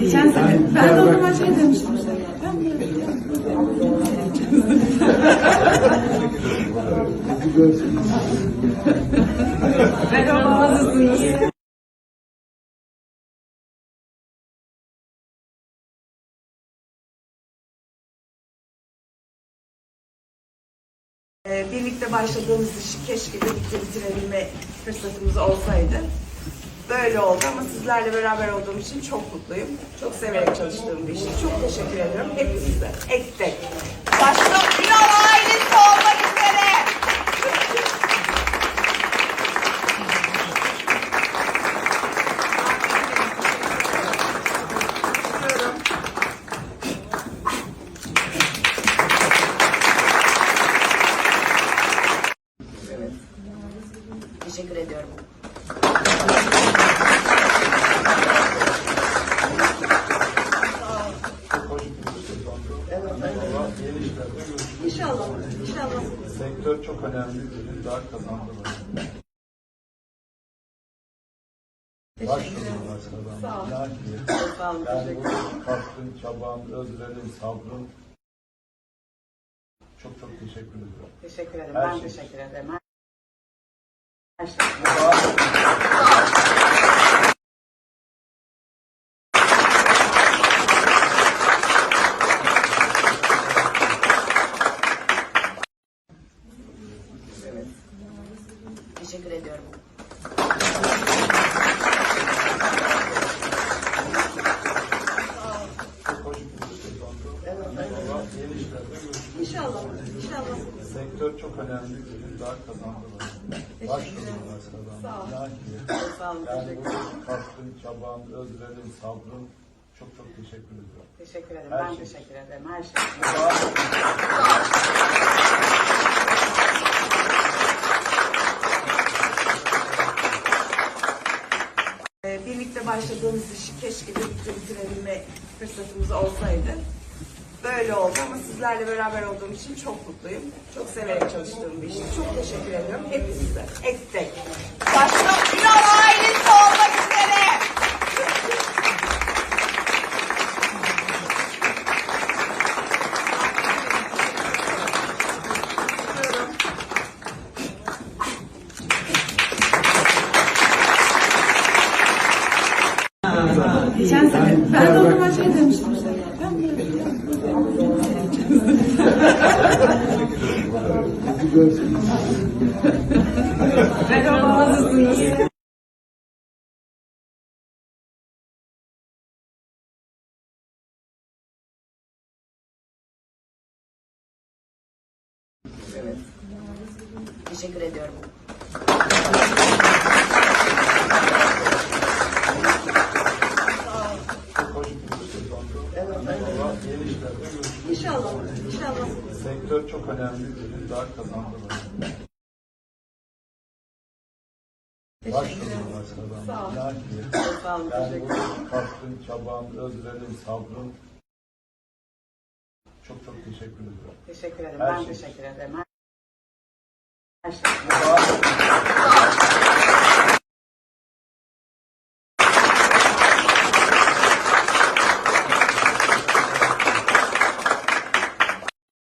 Geçen sene. Ben de o zaman şey demiştim işte. Ben Merhaba, nasılsınız? Ee, Birlikte başladığımız işi keşke birlikte bitirebilme fırsatımız olsaydı. Böyle oldu ama sizlerle beraber olduğum için çok mutluyum. Çok severek çalıştığım bir iş. Çok teşekkür ediyorum hepinize. Ek tek. Başta Ünal ailesi olmak üzere. Teşekkür ediyorum. İnşallah. İnşallah. Sektör çok önemli daha kazandırır. Başvurular kazandı. Yani Teşekkür bu ederim. katkın, çaban, özverin, sabrın çok çok teşekkür ediyorum. Teşekkür ederim. Her ben şey. teşekkür ederim. Her şey. Teşekkür ediyorum. Çok hoş bir sezondu. Allah yeni işlerde görüşürüz. İnşallah. İnşallah. Sektör çok önemli daha kazandırır. Başvurular kazandı. İnan ki Sağ olun. yani bu katkın, çaban, özverin, sabrın çok çok teşekkür ediyorum. Teşekkür ederim. Her ben şey. teşekkür ederim. Her şey Birlikte başladığımız işi keşke birlikte bitirebilme fırsatımız olsaydı. Böyle oldu ama sizlerle beraber olduğum için çok mutluyum. Çok severek çalıştığım bir iş. Çok teşekkür ediyorum hepinize. Ek tek. Başta Ünal ailesi olmak üzere. Diyorum. Geçen sene. Ben de o zaman şey demiştim işte. Ben Merhaba, nasılsınız? Teşekkür ediyorum. Çok hoş bir sezondu. Allah yeni işlerde görüşürüz. İnşallah. İnşallah. Sektör çok önemli bir daha kazandırır. Başvurular kazandı. İnan ki Sağ olun. yani Teşekkür bu katkın, çaban, özverin, sabrın çok çok teşekkür ediyorum. Teşekkür ederim. Her ben şey. teşekkür ederim. Her şey.